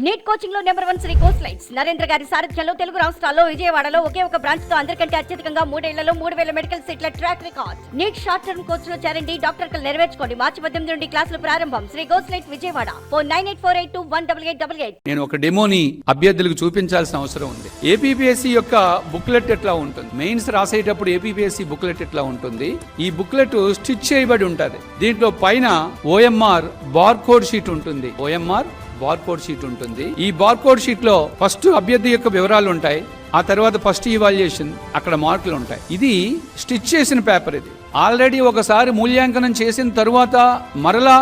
Neat కోచింగ్లో number one Shri కోర్స్ లైట్స్ నరేంద్ర గారి సారథ్యంలో తెలుగు రాష్ట్రాల్లో విజయవాడలో ఒకే ఒక బ్రాంచ్తో అందరికంటే అత్యధికంగా మూడేళ్ళలో మూడు వేల మెడికల్ సీట్ల track record NEET short term కోర్స్లో చేరండి డాక్టర్ కలు నెరవేర్చుకోండి. మార్చి పద్దెనిమిది నుండి క్లాసులు ప్రారంభం. Shri course light Vijayawada. Four nine eight four eight two one double eight double eight నేను ఒక డెమోని అభ్యర్థులకు చూపించాల్సిన అవసరం ఉంది. ఏపీపీఎస్సీ యొక్క బుక్లెట్ ఎట్లా ఉంటుంది? మెయిన్స్ రాసేటప్పుడు ఏపీపీఎస్సీ బుక్లెట్ ఎట్లా ఉంటుంది? ఈ బుక్లెట్ స్టిచ్ చేయబడి ఉంటుంది. దీంట్లో పైన ఓఎంఆర్ బార్ కోడ్ షీట్ ఉంటుంది. ఓఎంఆర్ బార్కోడ్ షీట్ ఉంటుంది. ఈ బార్కోడ్ షీట్లో ఫస్ట్ అభ్యర్థి యొక్క వివరాలు ఉంటాయి. ఆ తర్వాత ఫస్ట్ ఇవాల్యుయేషన్ అక్కడ మార్కులు ఉంటాయి. ఇది స్టిచ్ చేసిన పేపర్ ఇది. ఆల్రెడీ ఒకసారి మూల్యాంకనం చేసిన తరువాత మరలా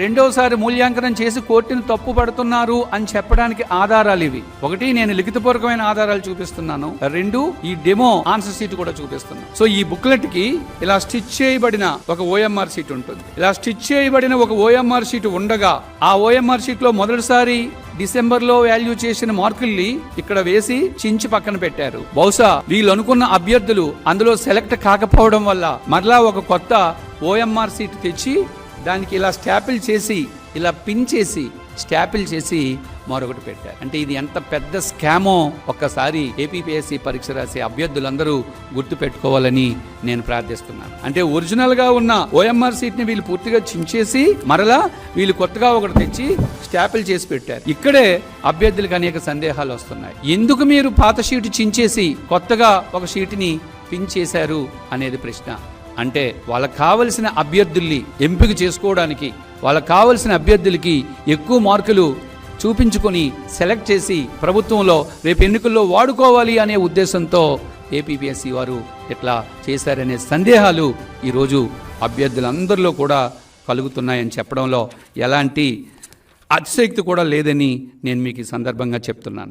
రెండోసారి మూల్యాంకనం చేసి కోర్టును తప్పుపడుతున్నారు అని చెప్పడానికి ఆధారాలు ఇవి. ఒకటి నేను లిఖితపూర్వకమైన ఆధారాలు చూపిస్తున్నాను. రెండు ఈ డెమో ఆన్సర్ సీట్ కూడా చూపిస్తున్నాను. సో ఈ బుక్లెట్కి ఇలా స్టిచ్ చేయబడిన ఒక ఓఎంఆర్ సీట్ ఉంటుంది. ఇలా స్టిచ్ చేయబడిన ఒక ఓఎంఆర్ సీట్ ఉండగా ఆ ఓఎంఆర్ సీట్లో మొదటిసారి డిసెంబర్లో వాల్యూ చేసిన మార్కుల్ని ఇక్కడ వేసి చించి పక్కన పెట్టారు. బహుశా వీళ్ళు అనుకున్న అభ్యర్థులు అందులో సెలెక్ట్ కాకపోవడం వల్ల మరలా ఒక కొత్త ఓఎంఆర్ సీట్ తెచ్చి దానికి ఇలా స్టాపిల్ చేసి ఇలా పిన్ చేసి స్టాపిల్ చేసి మరొకటి పెట్టారు. అంటే ఇది ఎంత పెద్ద స్కామో ఒక్కసారి ఏపీపీఎస్సీ పరీక్ష రాసే అభ్యర్థులందరూ గుర్తు పెట్టుకోవాలని నేను ప్రార్థిస్తున్నాను. అంటే ఒరిజినల్గా ఉన్న ఓఎంఆర్ సీట్ని వీళ్ళు పూర్తిగా చించేసి మరలా వీళ్ళు కొత్తగా ఒకటి తెచ్చి స్టాపిల్ చేసి పెట్టారు. ఇక్కడే అభ్యర్థులకు అనేక సందేహాలు వస్తున్నాయి. ఎందుకు మీరు పాత షీట్ చించేసి కొత్తగా ఒక షీట్ని పిన్ చేశారు అనేది ప్రశ్న. అంటే వాళ్ళకు కావలసిన అభ్యర్థుల్ని ఎంపిక చేసుకోవడానికి వాళ్ళకు కావలసిన అభ్యర్థులకి ఎక్కువ మార్కులు చూపించుకొని సెలెక్ట్ చేసి ప్రభుత్వంలో రేపు ఎన్నికల్లో వాడుకోవాలి అనే ఉద్దేశంతో ఏపీపీఎస్సీ వారు ఇట్లా చేశారనే సందేహాలు ఈరోజు అభ్యర్థులందరిలో కూడా కలుగుతున్నాయని చెప్పడంలో ఎలాంటి అతిశక్తి కూడా లేదని నేను మీకు ఈ సందర్భంగా చెప్తున్నాను.